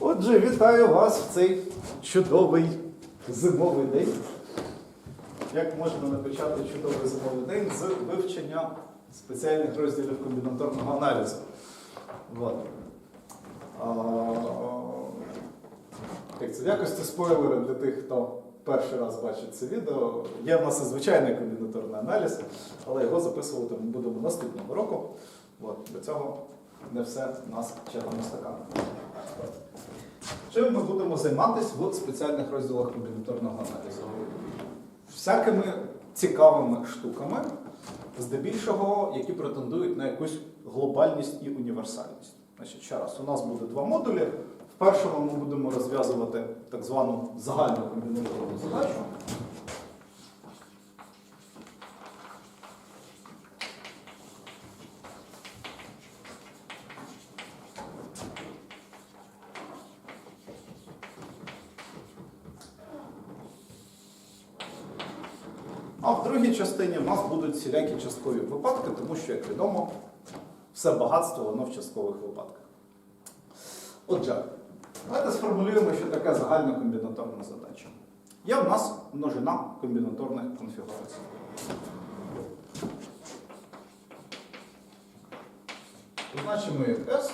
Отже, вітаю вас в цей чудовий зимовий день. Як можна напечати чудовий зимовий день з вивчення спеціальних розділів комбінаторного аналізу? От. А, як це в якості спойлера для тих, хто перший раз бачить це відео, є в нас звичайний комбінаторний аналіз, але його записувати ми будемо наступного року. От, для цього не все в нас чекано стаканом. Чим ми будемо займатися в спеціальних розділах комбінаторного аналізу? Всякими цікавими штуками, здебільшого, які претендують на якусь глобальність і універсальність. Значить, ще раз, у нас буде два модулі. В першому ми будемо розв'язувати так звану загальну комбінаторну задачу. В другій частині в нас будуть всілякі часткові випадки, тому що, як відомо, все багатство воно в часткових випадках. Отже, давайте сформулюємо, що таке загальна комбінаторна задача. Є в нас множина комбінаторних конфігурацій. Позначимо як S.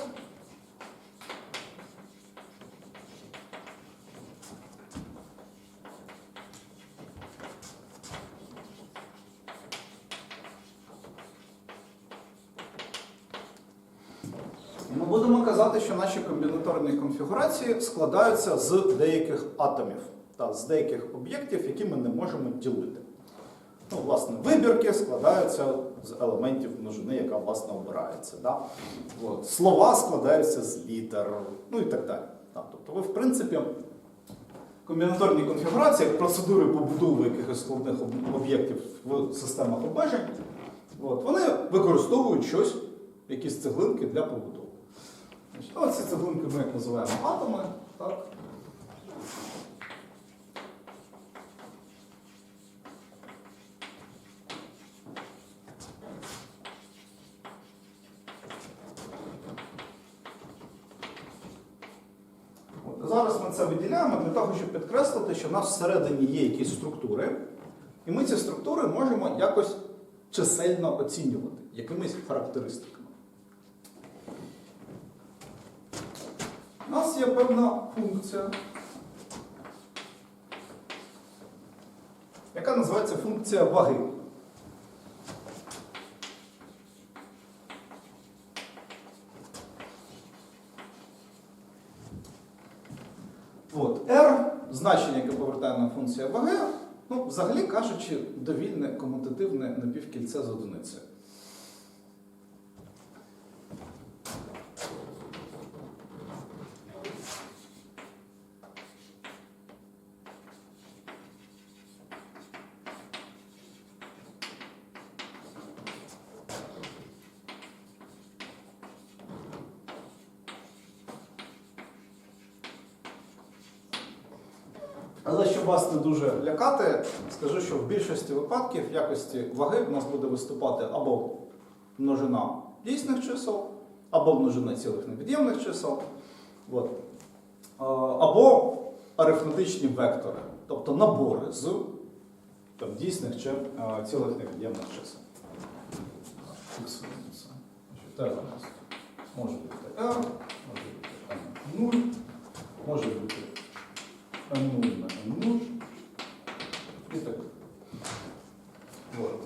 будемо казати, що наші комбінаторні конфігурації складаються з деяких атомів та з деяких об'єктів, які ми не можемо ділити. Ну, власне, вибірки складаються з елементів множини, яка власне обирається. Да? От. Слова складаються з літер, ну і так далі. Да? Тобто ви, в принципі, комбінаторні конфігурації, процедури побудови якихось складних об'єктів в системах обмежень, от, вони використовують щось, якісь цеглинки для побудови. Значить, ну, ці цеглинки ми як називаємо атоми. Так? Зараз ми це виділяємо для того, щоб підкреслити, що в нас всередині є якісь структури, і ми ці структури можемо якось чисельно оцінювати якимись характеристиками. У нас є певна функція, яка називається функція ваги. От, R, значення, яке повертає нам функція ваги, ну, взагалі кажучи, довільне комутативне напівкільце з одиницею. Але щоб вас не дуже лякати, скажу, що в більшості випадків в якості ваги в нас буде виступати або множина дійсних чисел, або множина цілих невід'ємних чисел, от. Або арифметичні вектори, тобто набори з там, дійсних чи цілих невід'ємних чисел. Може бути R, може бути N0, може бути N0 на N0 і.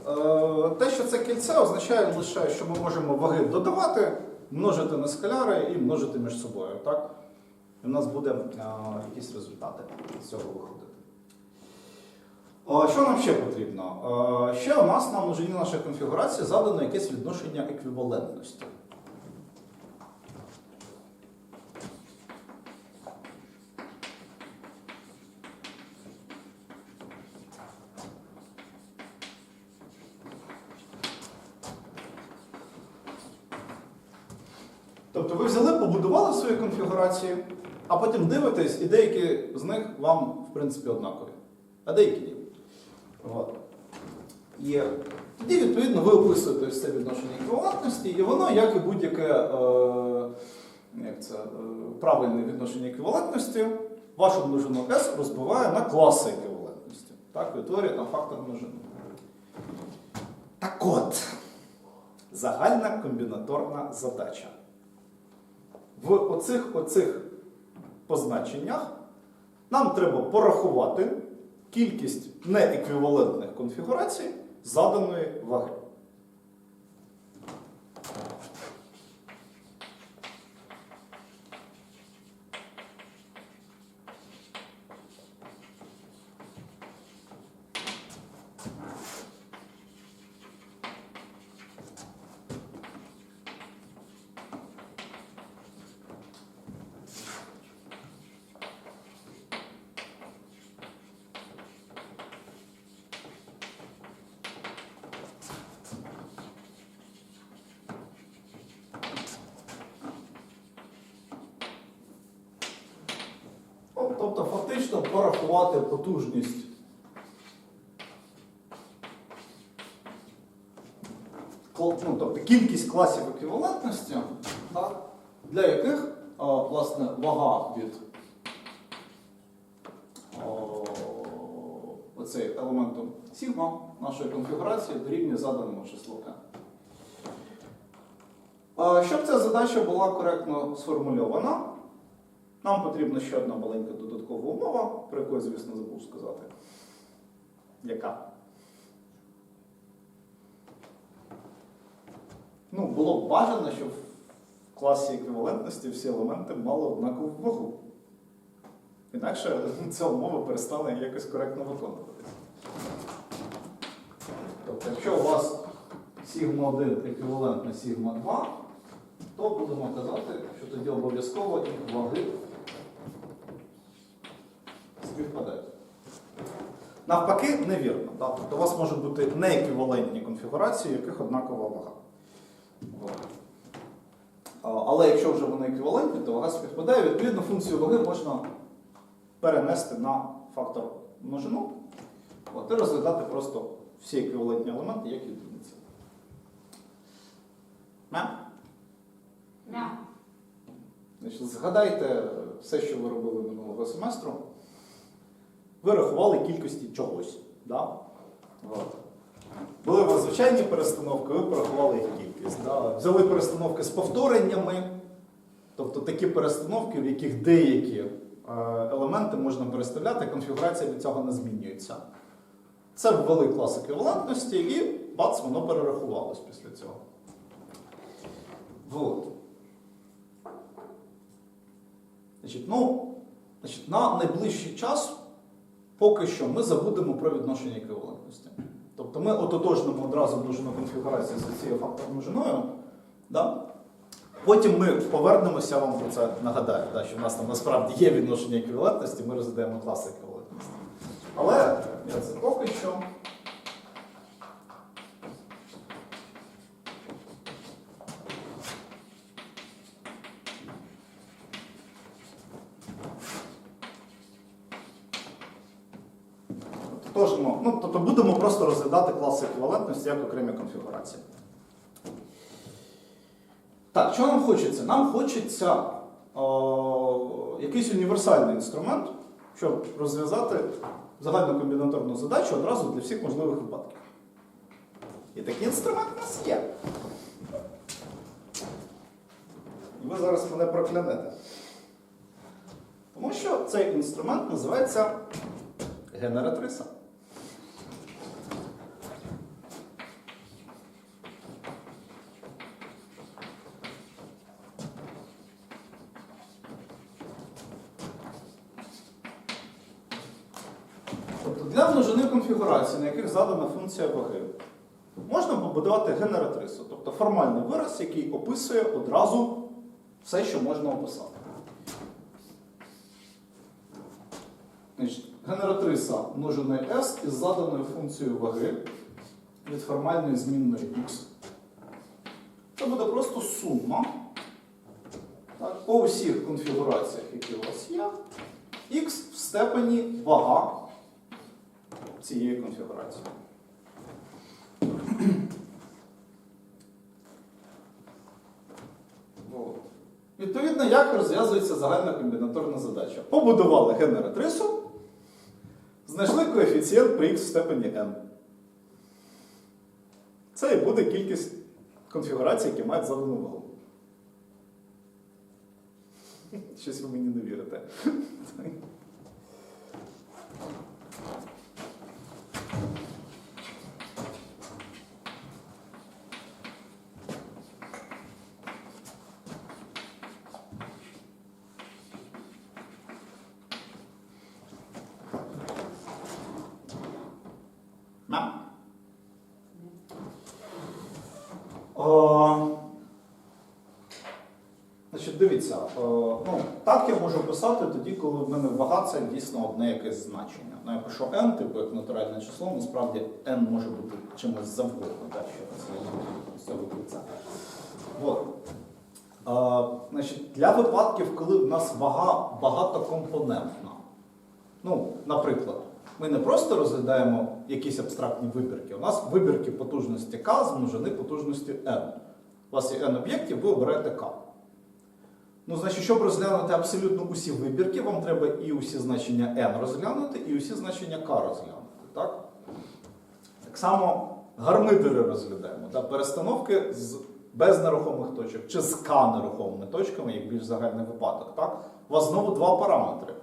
Е, Те, що це кільце, означає лише, що ми можемо ваги додавати, множити на скаляри і множити між собою. Так? І в нас буде е, якісь результати з цього виходити. Е, Що нам ще потрібно? Ще у нас на множині нашої конфігурації задано якесь відношення еквівалентності. Тобто ви взяли, побудували свої конфігурації, а потім дивитесь, і деякі з них вам, в принципі, однакові, а деякі ні. От. І тоді, відповідно, ви описуєте це відношення еквівалентності, і воно, як і будь-яке е, як це, е, правильне відношення еквівалентності, вашу множину S розбиває на класи еквівалентності. Так, і утворює там фактор множини. Так от, загальна комбінаторна задача. В оцих, оцих позначеннях нам треба порахувати кількість нееквівалентних конфігурацій заданої ваги. Ну, Тобто фактично порахувати потужність ну, тобто кількість класів еквівалентності, для яких власне вага від оцей елементу сігма нашої конфігурації дорівнює заданому числу n. Щоб ця задача була коректно сформульована, нам потрібна ще одна маленька додаткова умова, про яку я, звісно, забув сказати. Яка? Ну, було б бажано, щоб в класі еквівалентності всі елементи мали однакову вагу. Інакше ця умова перестане якось коректно виконуватися. Тобто, якщо у вас сігма 1 еквівалентна сігма 2, то будемо казати, що тоді обов'язково їх ваги співпадають. Навпаки, невірно. Да? Тобто у вас можуть бути нееквівалентні конфігурації, у яких однакова вага. Але якщо вже вони еквівалентні, то вага співпадає. Відповідно, функцію ваги можна перенести на фактор множину і розглядати просто всі еквівалентні елементи як єдиниці. Не? Да. Значить, згадайте все, що ви робили минулого семестру. Ви рахували кількості чогось. Да? От. Були у вас звичайні перестановки, ви порахували їх кількість. Да? Взяли перестановки з повтореннями, тобто такі перестановки, в яких деякі е, елементи можна переставляти, конфігурація від цього не змінюється. Це ввели клас еквівалентності і бац, воно перерахувалось після цього. Вот. Значить, ну, значить, на найближчий час поки що ми забудемо про відношення еквівалентності. Тобто ми ототожнимо одразу множину конфігурацію з цією факторною множиною. Да? Потім ми повернемося, вам про це нагадаю, да, що в нас там насправді є відношення еквівалентності, ми розглядаємо класи еквівалентності. Але я це поки що. Тотожимо, ну, тобто будемо просто розглядати класи еквівалентності як окремі конфігурації. Так, що нам хочеться? Нам хочеться о, якийсь універсальний інструмент, щоб розв'язати загальну комбінаторну задачу одразу для всіх можливих випадків. І такий інструмент у нас є. Ви зараз мене проклянете. Тому що цей інструмент називається генератриса. Тобто для множини конфігурацій, на яких задана функція ваги, можна побудувати генератрису, тобто формальний вираз, який описує одразу все, що можна описати. Генератриса множини S із заданою функцією ваги від формальної змінної x. Це буде просто сума так, по усіх конфігураціях, які у вас є, x в степені вага цієї конфігурації. Відповідно, як розв'язується загальна комбінаторна задача? Побудували генератрису, знайшли коефіцієнт при х в степені n. Це і буде кількість конфігурацій, які мають задану вагу. Щось ви мені не вірите. Дивіться, ну, так я можу писати тоді, коли в мене вага це дійсно одне якесь значення. Ну, я пишу n, типу як натуральне число, насправді n може бути чимось завгодно, так, що це. От. Е, значить, для випадків, коли в нас вага багатокомпонентна. Ну, наприклад, ми не просто розглядаємо якісь абстрактні вибірки. У нас вибірки потужності К змножені потужністю n. У вас є n об'єктів, ви обираєте К. Ну, значить, щоб розглянути абсолютно усі вибірки, вам треба і усі значення n розглянути, і усі значення k розглянути. Так, так само гармидери розглядаємо. Так? Перестановки з без нерухомих точок чи з К нерухомими точками, як більш загальний випадок. Так? У вас знову два параметри.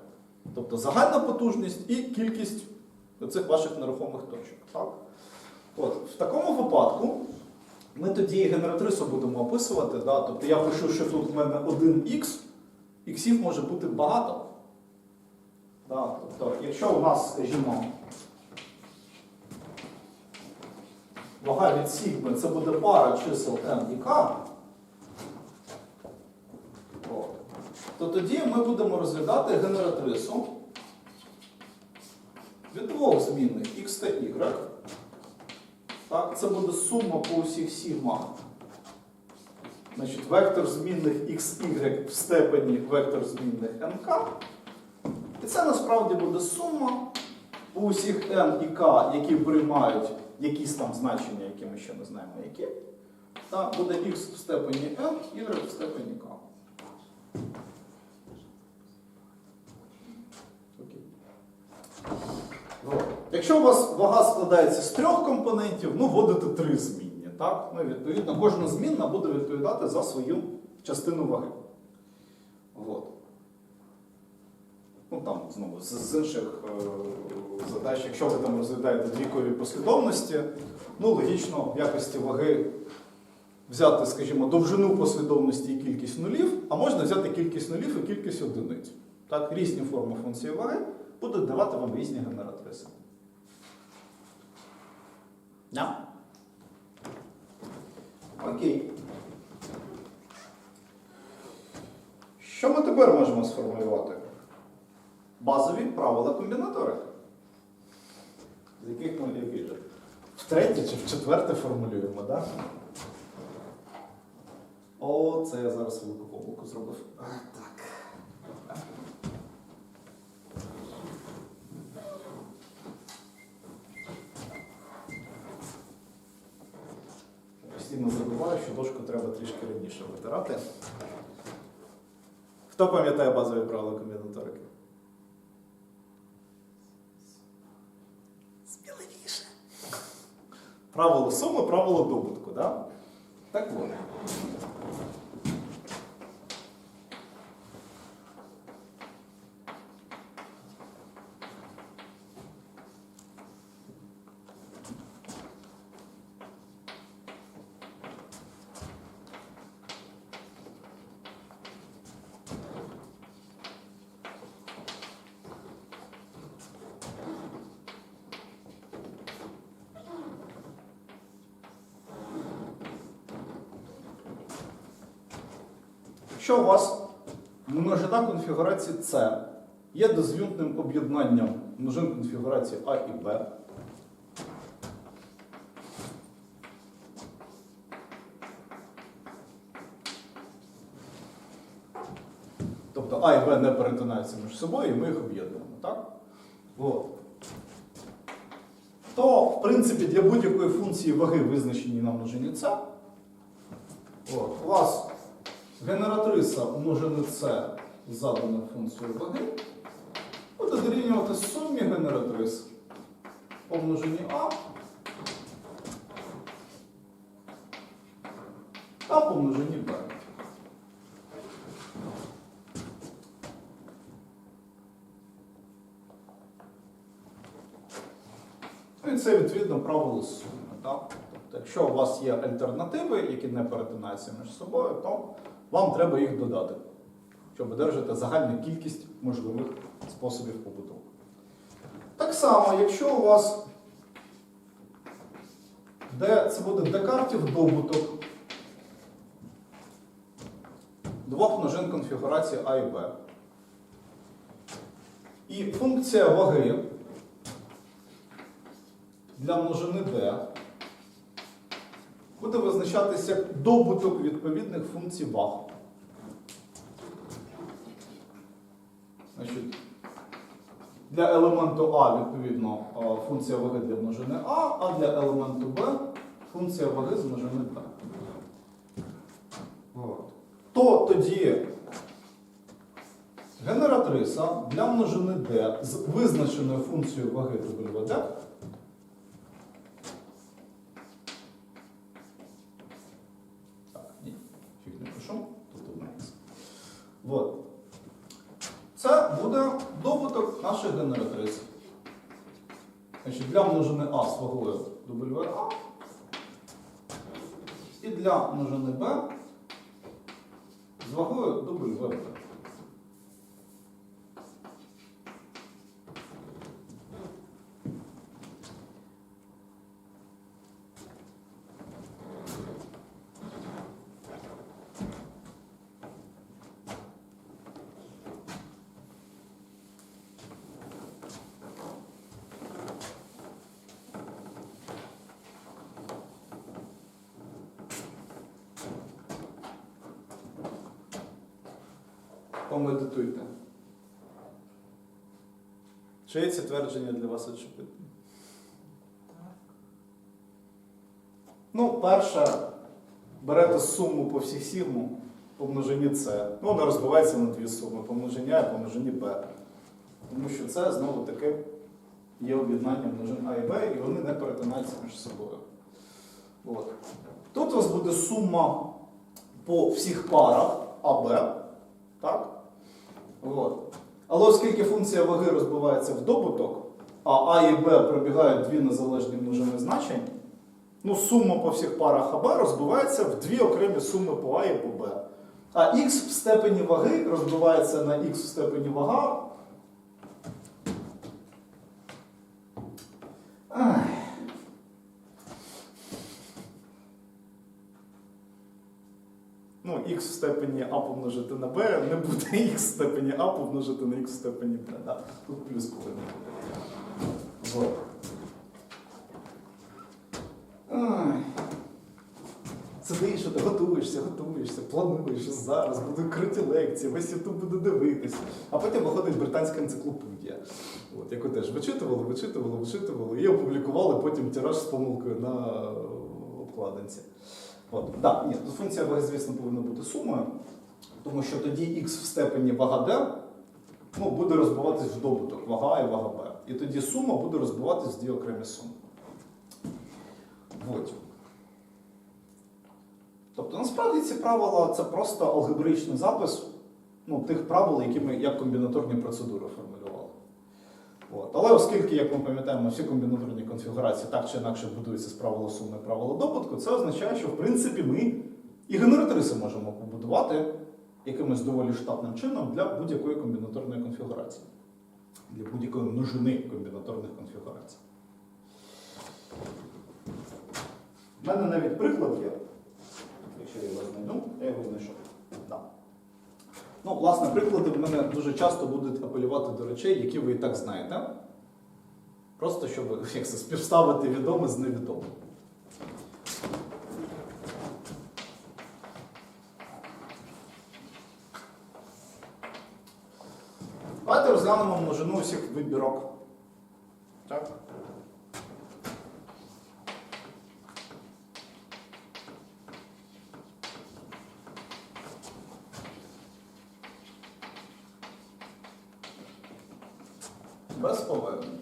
Тобто загальна потужність і кількість цих ваших нерухомих точок. Так? От, в такому випадку ми тоді генератрису будемо описувати. Да? Тобто я пишу, що тут в мене 1х, іксів може бути багато. Да? Тобто, якщо у нас, скажімо, вага від сігми це буде пара чисел n і k, то тоді ми будемо розглядати генератрису від двох змінних x та y. Так, це буде сума по усіх сігмах. Значить, вектор змінних xy в степені вектор змінних nk. І це насправді буде сума по усіх n і k, які приймають якісь там значення, які ми ще не знаємо, які. Та буде x в степені n, y в степені k. Окей. От. Якщо у вас вага складається з трьох компонентів, ну вводите три змінні. Так? Ну, відповідно, кожна змінна буде відповідати за свою частину ваги. От. Ну там знову з, з інших е, задач, якщо ви там розглядаєте двійкові послідовності, ну логічно в якості ваги взяти, скажімо, довжину послідовності і кількість нулів, а можна взяти кількість нулів і кількість одиниць. Так, різні форми функції ваги будуть давати вам різні генератриси. Да? Окей. Що ми тепер можемо сформулювати? Базові правила комбінаторики. З яких ми які же? Втретє чи в четверте формулюємо, так? Да? О, це я зараз велику помилку зробив. А, Так. Дошку треба трішки раніше витирати. Хто пам'ятає базові правила комбінаторики? Сміливіше. Правило суми, правило добутку, да? так? Так от. Якщо у вас множина конфігурації С є доз'юнтним об'єднанням множин конфігурації А і Б, тобто А і Б не перетинаються між собою, і ми їх об'єднуємо, так? От. То, в принципі, для будь-якої функції ваги, визначені на множині С, у вас генератриса множини С задану функцію ваги буде дорівнювати сумі генератрис помножені А та помножені Б. Ну і це відповідно правило суми. Тобто, якщо у вас є альтернативи, які не перетинаються між собою, то вам треба їх додати, щоб одержати загальну кількість можливих способів побудови. Так само, якщо у вас де це буде декартів добуток двох множин конфігурації А і Б. І функція ваги для множини D буде визначатися як добуток відповідних функцій ваг. Значить, для елементу А, відповідно, функція ваги для множини А, а для елементу Б функція ваги з множини Б. То тоді генератриса для множини D з визначеною функцією ваги WD Так, ні, фіг не пишу, тут однається. Вот. Це буде добуток наших генератриці. Значить, для множини А з вагою WA і для множини Б з вагою WB. Чи ці твердження для вас очевидні? Ну, перше, берете суму по всіх сігму, помножені С. Ну, вона розбивається на дві суми, помноження А і помножені Б. Тому що це знову таки є об'єднання множин А і Б, і вони не перетинаються між собою. От. Тут у вас буде сума по всіх парах АБ. Так? От. Але оскільки функція ваги розбивається в добуток, а А і Б пробігають дві незалежні множини значень, ну, сума по всіх парах АБ розбивається в дві окремі суми по А і по Б. А х в степені ваги розбивається на х в степені вага. Ай. Х в степені А помножити на b не буде х в степені А помножити на х в степені b. Да. Тут плюс бути. Вот. Ай. Сидиш, що ти готуєшся, готуєшся, плануєш, зараз будуть круті лекції, весь ютуб буде дивитися. А потім виходить британська енциклопедія, От, яку теж вичитували, вичитували, вичитували і опублікували потім тираж з помилкою на обкладинці. От, да, ні, функція ваги, звісно, повинна бути сумою, тому що тоді х в степені вага d ну, буде розбиватись в добуток вага і вага b. І тоді сума буде розбиватись в дві окремі суми. От. Тобто, насправді ці правила це просто алгебраїчний запис ну, тих правил, які ми як комбінаторні процедури формулювали. От. Але оскільки, як ми пам'ятаємо, всі комбінаторні конфігурації так чи інакше будуються з правила суми і правила добутку, це означає, що в принципі ми і генератриси можемо побудувати якимось доволі штатним чином для будь-якої комбінаторної конфігурації, для будь-якої множини комбінаторних конфігурацій. У мене навіть приклад є. Якщо я його знайду, я його знайшов. Ну, власне, приклади в мене дуже часто будуть апелювати до речей, які ви і так знаєте. Просто щоб як це, співставити відоме з невідомим. Давайте розглянемо множину усіх вибірок. Так? Без повернень.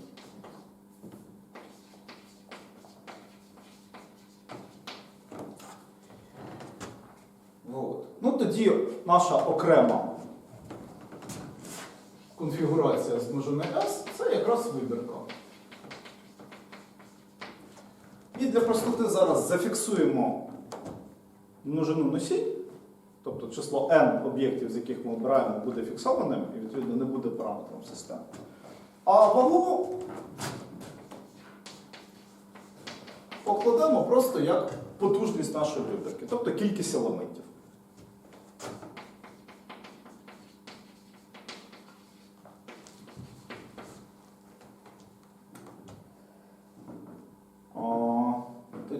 От. Ну тоді наша окрема конфігурація з множини S це якраз вибірка. І для простоти зараз зафіксуємо множину носій, тобто число n об'єктів, з яких ми обираємо, буде фіксованим і відповідно не буде параметром системи. А вагу покладемо просто як потужність нашої вибірки, тобто кількість елементів.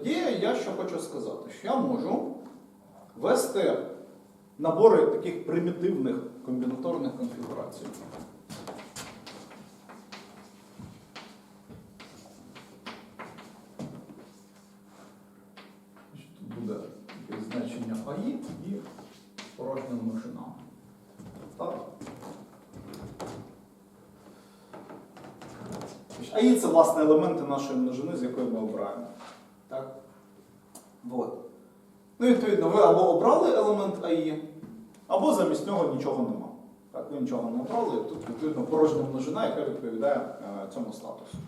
Тоді я що хочу сказати, що я можу ввести набори таких примітивних комбінаторних конфігурацій. Значить, Тут буде якесь значення АІ і порожня множина. Так? Значить, АІ це власне елементи нашої множини, з якої ми обираємо. Так? Вот. Ну, відповідно, ви або обрали елемент АІ, або замість нього нічого нема. Так, ви нічого не обрали, тут відповідно порожня множина, яка відповідає е, цьому статусу.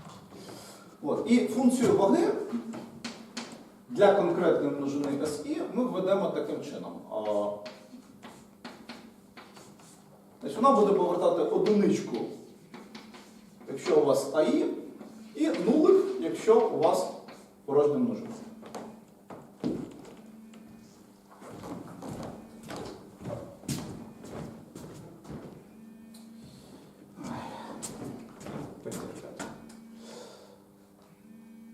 От. І функцію ваги для конкретної множини SI ми введемо таким чином. Значить, вона буде повертати одиничку, якщо у вас АІ, і нулик, якщо у вас порожня множина. Потерпять.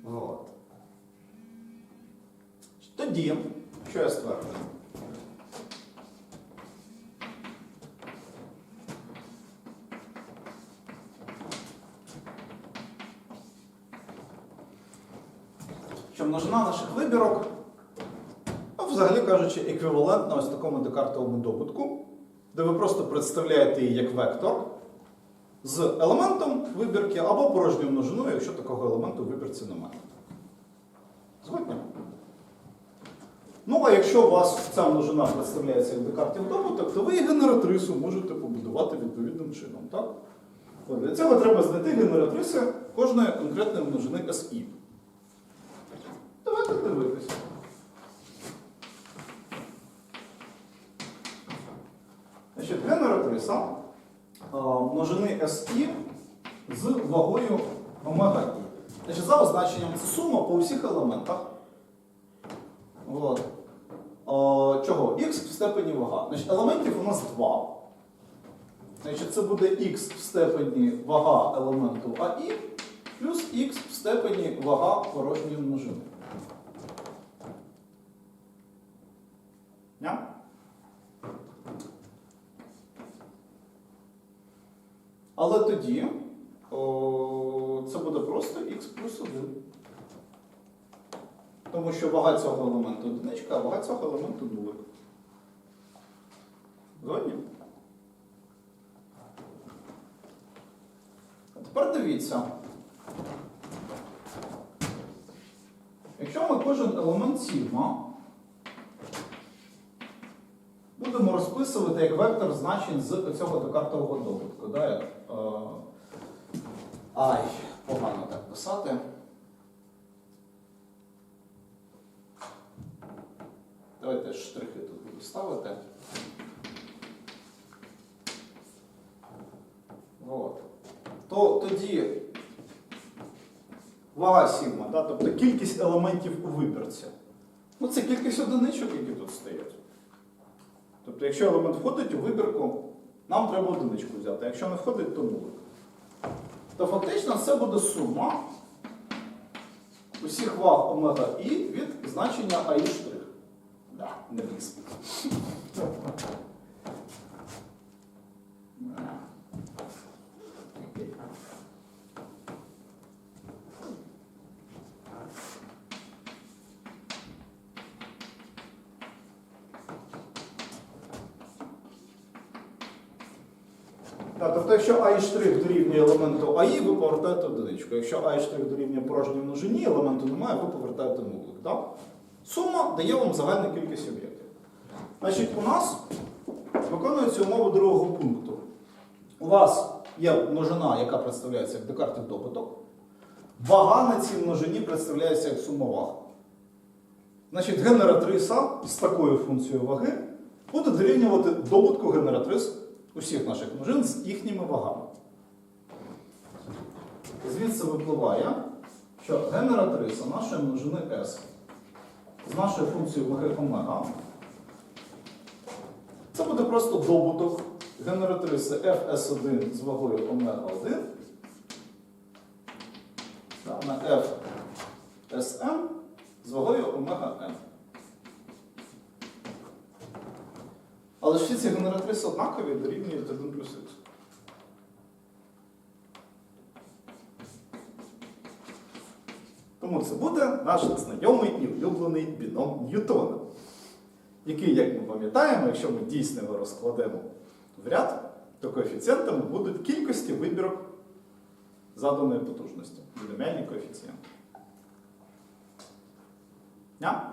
Вот. Тоді, що я стверджую? Що множина наших вибірок, ну, взагалі кажучи, еквівалентна ось такому декартовому добутку, де ви просто представляєте її як вектор з елементом вибірки або порожньою множиною, якщо такого елементу в вибірці немає. Згодні? Ну, а якщо у вас ця множина представляється як декартів добуток, то ви і генератрису можете побудувати відповідним чином. Так? От, Для цього треба знайти генератриси кожної конкретної множини SI. Давайте дивитися. Значить, генератриса а, множини SI з вагою омега І. Значить, за означенням це сума по усіх елементах. От. О, чого? Х в степені вага. Значить, елементів у нас два. Значить, це буде х в степені вага елементу АІ плюс х в степені вага порожньої множини. Ня? Але тоді просто х плюс 1. Тому що вага цього елементу одиничка, а вага цього елементу нулик. Згодні? А тепер дивіться. Якщо ми кожен елемент сігма будемо розписувати як вектор значень з цього докартового добутку. Да? Ай, погано так писати. Давайте штрихи тут буду ставити. От. То тоді вага сігма, да? тобто кількість елементів у вибірці. Ну, це кількість одиничок, які тут стоять. Тобто, якщо елемент входить у вибірку, нам треба одиничку взяти. Якщо не входить, то нулик. То фактично це буде сума усіх ваг омега і від значення А'. Да, не близько. Так, тобто, якщо i' дорівнює елементу АІ, ви повертаєте одиничку. Якщо i' дорівнює порожній множині, елементу немає, ви повертаєте нулик. Так? Сума дає вам загальну кількість об'єктів. Значить, у нас виконується умова другого пункту. У вас є множина, яка представляється як декартів добуток. Вага на цій множині представляється як сума ваг. Значить, генератриса з такою функцією ваги буде дорівнювати добутку генератрис усіх наших множин з їхніми вагами. Звідси випливає, що генератриса нашої множини S з нашою функцією ваги омега це буде просто добуток генератриси fs1 з вагою омега 1 та на fsm з вагою омега m. Але ж всі ці генератриси однакові дорівнюють 1 плюс х. Тому це буде наш знайомий і улюблений біном Ньютона, який, як ми пам'ятаємо, якщо ми дійсно його розкладемо в ряд, то коефіцієнтами будуть кількості вибірок заданої потужності. Біноміальний коефіцієнт. Я?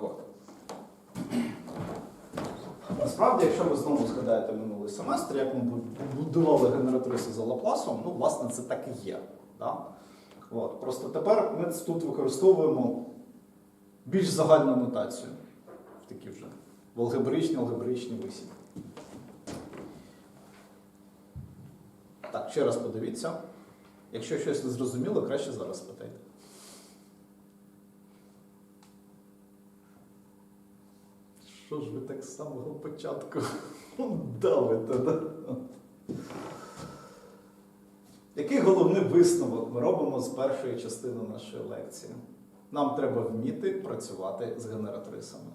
От. Насправді, якщо ви знову згадаєте минулий семестр, як ми будували генератриси за Лапласом, ну, власне, це так і є. Да? От. Просто тепер ми тут використовуємо більш загальну нотацію в такі вже в алгебричні, алгебричні висівки. Так, ще раз подивіться. Якщо щось не зрозуміло, краще зараз спитайте. Що ж ви так з самого початку давите? Да? Який головний висновок ми робимо з першої частини нашої лекції? Нам треба вміти працювати з генератрисами.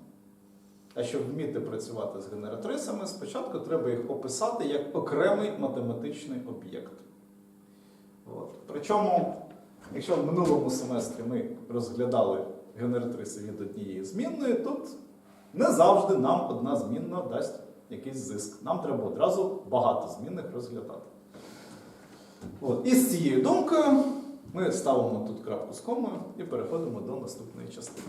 А щоб вміти працювати з генератрисами, спочатку треба їх описати як окремий математичний об'єкт. Причому, якщо в минулому семестрі ми розглядали генератриси від однієї змінної, тут не завжди нам одна змінна дасть якийсь зиск. Нам треба одразу багато змінних розглядати. От. І з цією думкою ми ставимо тут крапку з комою і переходимо до наступної частини.